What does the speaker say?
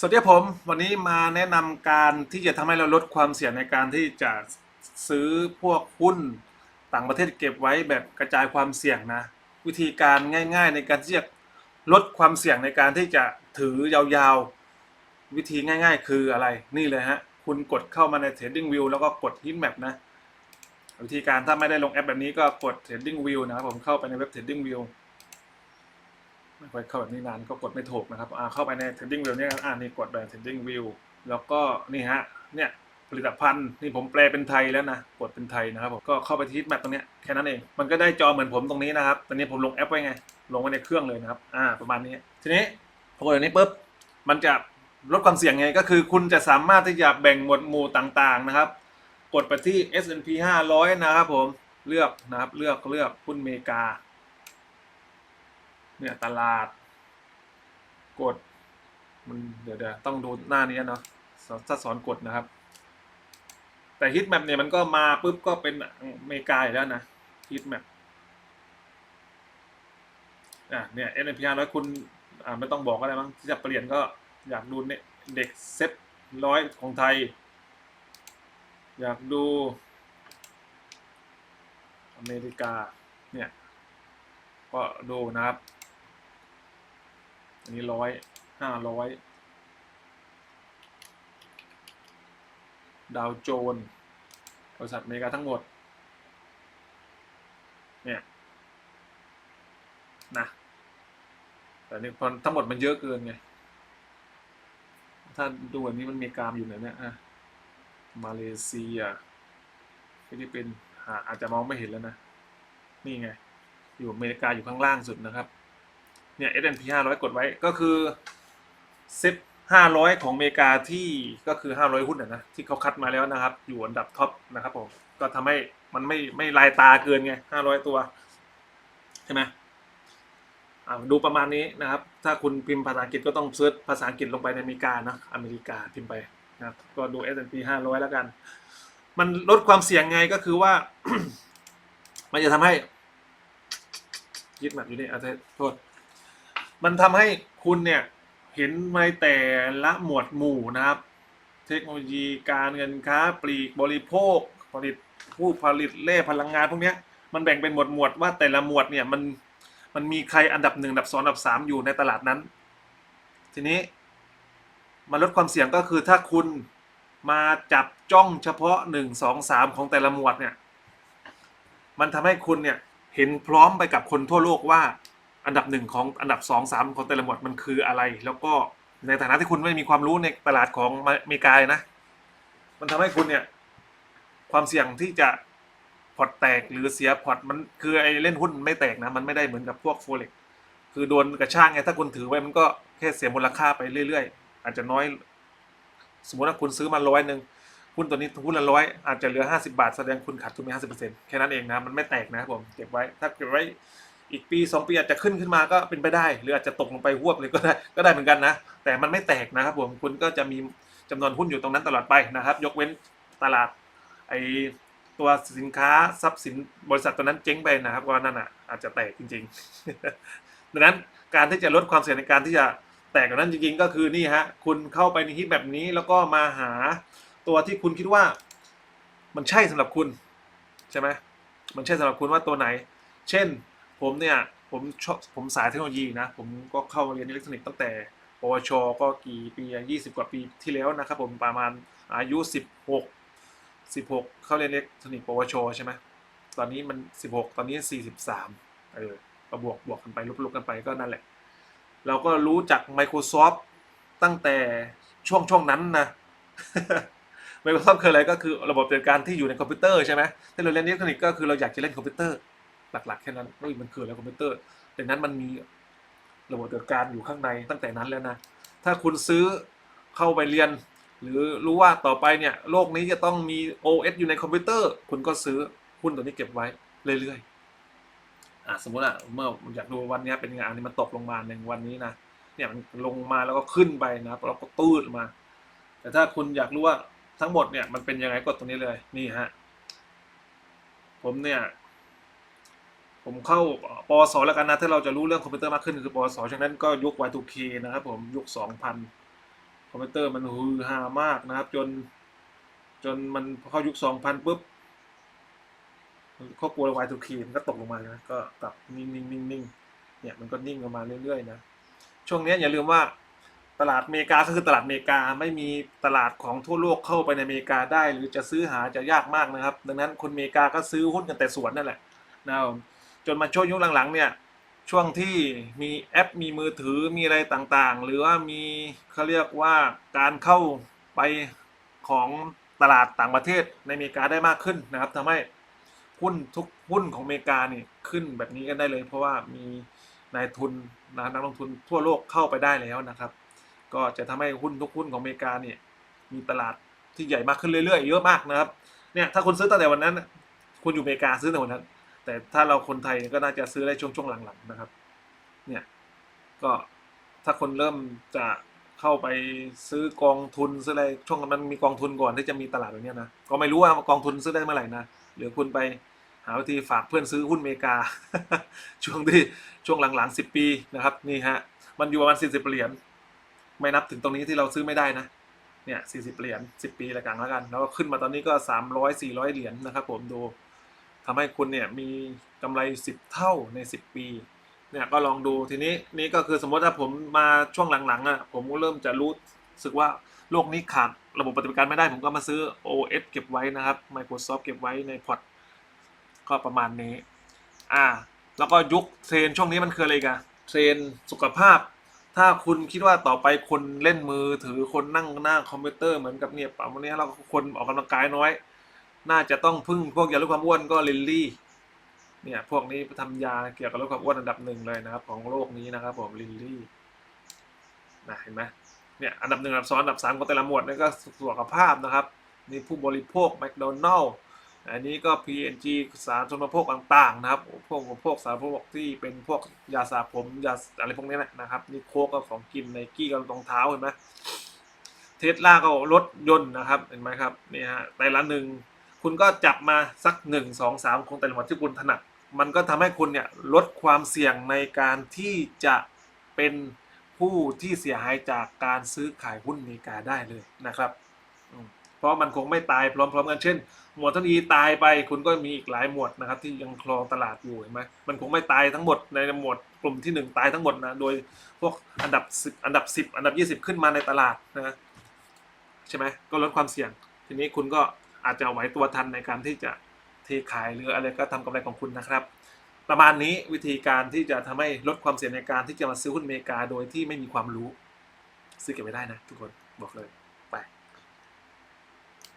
สวัสดีครับผม วันนี้มาแนะนำการที่จะทำให้เราลดความเสี่ยงในการที่จะซื้อพวกหุ้นต่างประเทศเก็บไว้แบบกระจายความเสี่ยงนะ วิธีการง่าย ๆ ในการที่จะลดความเสี่ยงในการที่จะถือยาวๆ วิธีง่าย ๆ คืออะไรนี่เลยฮะ คุณกดเข้ามาใน Trading View แล้วก็กด Heat Map นะ วิธีการถ้าไม่ได้ลงแอปแบบนี้ก็กด Trading View นะครับผมเข้าไปในเว็บ Trading View ไม่ค่อยเข้าแบบนี้นานก็กดไม่ถูกนะครับอ่าเข้าไปใน Trading View เนี่ยอ่านี่กดแบบ Trading View แล้วก็นี่ฮะเนี่ยผลิตภัณฑ์นี่ผมแปลเป็นไทยแล้วนะกดเป็นไทยนะครับผมก็เข้าไปที่แมปตรงเนี้ยแค่นั้นเองมันก็ได้จอเหมือนผมตรงนี้นะครับตอนนี้ผมลงแอปไว้ไง ลงไว้ในเครื่องเลยนะครับอ่าประมาณนี้ ทีนี้พอกดอย่างนี้ปุ๊บมันจะลดความเสี่ยงไงก็คือคุณจะสามารถที่จะแบ่งหมวดหมู่ต่างๆนะครับ กดไปที่ S&P 500 นะครับผมเลือกนะครับเลือกเลือกหุ้นอเมริกา เนี่ยตลาด กด มันเดี๋ยวเดี๋ยวต้องดูหน้านี้เนาะถ้าสอนกดนะครับ แต่ฮิตแมปเนี่ยมันก็มาปุ๊บก็เป็นอเมริกาอยู่แล้วนะฮิตแมปอะเนี่ย S&P 500คุณอ่าไม่ต้องบอกก็ได้มั้งที่จะเปลี่ยนก็อยากดูเนี่ยเด็กเซ็ตร้อยของไทย อยากดู อเมริกาเนี่ยก็ดูนะครับ อันนี้ร้อยห้าร้อยดาวโจนส์บริษัทอเมริกาทั้งหมด เนี่ยนะแต่นี่พอทั้งหมดมันเยอะเกินไง ถ้าดูอันนี้มันมีกรามอยู่ไหนเนี่ยอะมาเลเซียฟิลิปปินส์อาจจะมองไม่เห็นแล้วนะ นี่ไง อยู่อเมริกาอยู่ข้างล่างสุดนะครับ เนี่ย S&P 500 กดไว้ก็คือเซ็ต500 ของอเมริกาที่ก็คือ 500 หุ้นนะนะที่เขาคัดมาแล้วนะครับ อยู่อันดับท็อปนะครับผมก็ทำให้มันไม่ไม่ลายตาเกินไง 500 ตัว ใช่ไหมดูประมาณนี้นะครับ ถ้าคุณพิมพ์ภาษาอังกฤษก็ต้องเซิร์ชภาษาอังกฤษลงไปในอเมริกานะอเมริกาพิมพ์ไปนะก็ดู S&P 500 แล้วกัน มันลดความเสี่ยงไงก็คือว่า มันจะทำให้ยึดแบบอยู่นี่อาจจะโทษ มันทำให้คุณเนี่ยเห็นในแต่ละหมวดหมู่นะครับ เทคโนโลยีการเงินค้าปลีกบริโภคผลิตผู้ผลิตแร่พลังงานพวกนี้มันแบ่งเป็นหมวดหมวดว่าแต่ละหมวดเนี่ยมันมันมีใครอันดับหนึ่งอันดับสองอันดับสามอยู่ในตลาดนั้น ทีนี้มาลดความเสี่ยงก็คือถ้าคุณมาจับจ้องเฉพาะหนึ่งสองสามของแต่ละหมวดเนี่ย มันทำให้คุณเนี่ยเห็นพร้อมไปกับคนทั่วโลกว่า อันดับหนึ่งของอันดับสองสามของแต่ละหมวดมันคืออะไร แล้วก็ในฐานะที่คุณไม่มีความรู้ในตลาดของอเมริกานะ มันทำให้คุณเนี่ย ความเสี่ยงที่จะพอร์ตแตกหรือเสียพอร์ตมันคือไอ้เล่นหุ้นไม่แตกนะ มันไม่ได้เหมือนกับพวกโฟเล็กคือโดนกระช่างไงถ้าคุณถือไว้มันก็แค่เสียมูลค่าไปเรื่อยๆ อาจจะน้อย สมมติว่าคุณซื้อมาร้อยหนึ่งหุ้นตัวนี้หุ้นละร้อยอาจจะเหลือห้าสิบาทแสดงคุณขาดทุนไปห้าสิบเปอร์เซ็นต์แค่นั้นเองนะมันไม่แตกนะผมเก็บไว้ถ้าเก็บไว้ อีกปีสองปีอาจจะขึ้นขึ้นมาก็เป็นไปได้ หรืออาจจะตกลงไปหวบเลยก็ได้ก็ได้เหมือนกันนะ แต่มันไม่แตกนะครับผมคุณก็จะมีจำนวนหุ้นอยู่ตรงนั้นตลอดไปนะครับ ยกเว้นตลาดไอตัวสินค้าทรัพย์สินบริษัทตัวนั้นเจ๊งไปนะครับว่านั่นอะอาจจะแตกจริงๆดังนั้นการที่จะลดความเสี่ยงในการที่จะแตกกว่านั้นจริงๆ ก็คือนี่ฮะคุณเข้าไปในฮิตแบบนี้แล้วก็มาหาตัวที่คุณคิดว่า มันใช่สำหรับคุณ ใช่ไหมมันใช่สำหรับคุณว่าตัวไหน เช่น ผมเนี่ย ผมชอบผมสายเทคโนโลยีนะ ผมก็เข้าเรียนอิเล็กทรอนิกส์ตั้งแต่ปวช ก็กี่ปียี่สิบกว่าปีที่แล้วนะครับผมประมาณอายุสิบหกสิบหกเข้าเรียนอิเล็กทรอนิกส์ปวช ใช่ไหมตอนนี้มันสิบหกตอนนี้สี่สิบสามเออก็บวกบวกกันไปลบๆกันไปก็นั่นแหละ เราก็รู้จัก Microsoft ตั้งแต่ช่วงช่วงนั้นนะ Microsoft คืออะไรก็คือระบบจัดการที่อยู่ในคอมพิวเตอร์ใช่ไหมที่เราเรียนอิเล็กทรอนิกส์ก็คือเราอยากจะเล่นคอมพิวเตอร์ หลักๆแค่นั้นเฮ้ยมันคืออะไรคอมพิวเตอร์ดังนั้นมันมีระบบจัดการอยู่ข้างในตั้งแต่นั้นแล้วนะ ถ้าคุณซื้อเข้าไปเรียน หรือรู้ว่าต่อไปเนี่ย โลกนี้จะต้องมี OS อยู่ในคอมพิวเตอร์ คุณก็ซื้อหุ้นตัวนี้เก็บไว้เรื่อยๆอะสมมติอะเมื่ออยากดูวันนี้เป็นงอันนี้มันตกลงมาในวันนี้นะเนี่ยมันลงมาแล้วก็ขึ้นไปนะแล้วก็ตื้ดมา แต่ถ้าคุณอยากรู้ว่าทั้งหมดเนี่ยมันเป็นยังไงกดตรงนี้เลยนี่ฮะผมเนี่ย ผมเข้าปวสแล้วกันนะ ถ้าเราจะรู้เรื่องคอมพิวเตอร์มากขึ้นคือปวสฉะนั้นก็ยุค Y2K นะครับผมยุค 2000 คอมพิวเตอร์มันฮือฮามากนะครับ จน จนมันพอเข้ายุค 2000ปุ๊บครอบครัว Y2K มันก็ตกลงมานะก็กลับนิ่งๆนิ่งๆเนี่ยมันก็นิ่งลงมาเรื่อยๆนะช่วงนี้อย่าลืมว่าตลาดอเมริกาก็คือตลาดอเมริกาไม่มีตลาดของทั่วโลกเข้าไปในอเมริกาได้ หรือจะซื้อหาจะยากมากนะครับ ดังนั้นคนอเมริกาก็ซื้อหุ้นกันแต่สวนนั่นแหละนะครับ จนมาช่วงยุคหลังๆเนี่ยช่วงที่มีแอปมีมือถือมีอะไรต่างๆ หรือว่ามีเขาเรียกว่าการเข้าไปของตลาดต่างประเทศในอเมริกาได้มากขึ้นนะครับทำให้หุ้นทุกหุ้นของอเมริกานี่ขึ้นแบบนี้กันได้เลย เพราะว่ามีนายทุนนะนักลงทุนทั่วโลกเข้าไปได้แล้วนะครับ ก็จะทำให้หุ้นทุกหุ้นของอเมริกาเนี่ยมีตลาดที่ใหญ่มากขึ้นเรื่อยๆเยอะมากนะครับเนี่ยถ้าคุณซื้อตั้งแต่วันนั้น คุณอยู่อเมริกาซื้อตั้งแต่วันนั้น แต่ถ้าเราคนไทยก็น่าจะซื้อได้ช่วงช่วงหลังๆนะครับ เนี่ย ก็ถ้าคนเริ่มจะเข้าไปซื้อกองทุนซื้ออะไรช่วงมันมีกองทุนก่อนที่จะมีตลาดแบบนี้นะก็ไม่รู้ว่ากองทุนซื้อได้เมื่อไหร่นะหรือคุณไปหาวิธีฝากเพื่อนซื้อหุ้นอเมริกา ช่วงที่ช่วงหลังๆสิบปีนะครับนี่ฮะมันอยู่ประมาณสี่สิบเหรียญไม่นับถึงตรงนี้ที่เราซื้อไม่ได้นะเนี่ยสี่สิบเหรียญสิบปีละกันแล้วกัน แล้วก็ขึ้นมาตอนนี้ก็สามร้อยสี่ร้อยเหรียญนะครับผมดู ทำให้คุณเนี่ยมีกำไรสิบเท่าในสิบปีเนี่ยก็ลองดูทีนี้นี่ก็คือสมมติถ้าผมมาช่วงหลังๆอะผมก็เริ่มจะรู้สึกว่าโลกนี้ขาดระบบปฏิบัติการไม่ได้ ผมก็มาซื้อ OS เก็บไว้นะครับ Microsoft เก็บไว้ในพอร์ตก็ประมาณนี้อ่าแล้วก็ยุคเทรนช่วงนี้มันคืออะไรกันเทรนสุขภาพ ถ้าคุณคิดว่าต่อไปคนเล่นมือถือคนนั่งหน้าคอมพิวเตอร์เหมือนกับเนี่ยป่ะวันนี้เราคนออกกำลังกายน้อย น่าจะต้องพึ่งพวกยาลดความอ้วนก็ลิลลี่เนี่ยพวกนี้ทำยาเกี่ยวกับลดความอ้วนอันดับหนึ่งเลยนะครับ ของโลกนี้นะครับผมลิลลี่นะเห็นไหมเนี่ยอันดับหนึ่งอันดับสองอันดับสามของแต่ละหมวดนี่ก็สุขภาพนะครับนี่ผู้บริโภคแมคโดนัลล์อันนี้ก็ PNG สารสมโภคต่างๆนะครับ พวกพวกสารพวกที่เป็นพวกยาสระผมยาอะไรพวกนี้แหละนะครับ นี่โคกก็ของกินไนกี้ก็รองเท้าเห็นไหมเทสลาก็รถยนต์นะครับ เห็นไหมครับนี่ฮะแต่ละหนึ่ง คุณก็จับมาสักหนึ่งสองสามของแต่ละหมวดที่คุณถนัดมันก็ทำให้คุณเนี่ยลดความเสี่ยงในการที่จะเป็นผู้ที่เสียหายจากการซื้อขายหุ้นอเมริกาได้เลยนะครับเพราะมันคงไม่ตายพร้อมๆกันเช่น หมวดท่านีตายไปคุณก็มีอีกหลายหมวดนะครับ ที่ยังครองตลาดอยู่เห็นไหมมันคงไม่ตายทั้งหมดในหมวดกลุ่มที่หนึ่งตายทั้งหมดนะโดยพวกอันดับสิบอันดับสิบอันดับยี่สิบขึ้นมาในตลาดนะใช่ไหมก็ลดความเสี่ยง ทีนี้คุณก็ อาจจะไหวตัวทันในการที่จะเทขายหรืออะไรก็ทำกำไรของคุณนะครับ ประมาณนี้วิธีการที่จะทำให้ลดความเสี่ยงในการที่จะมาซื้อหุ้นอเมริกาโดยที่ไม่มีความรู้ ซื้อเก็บไว้ได้นะทุกคนบอกเลย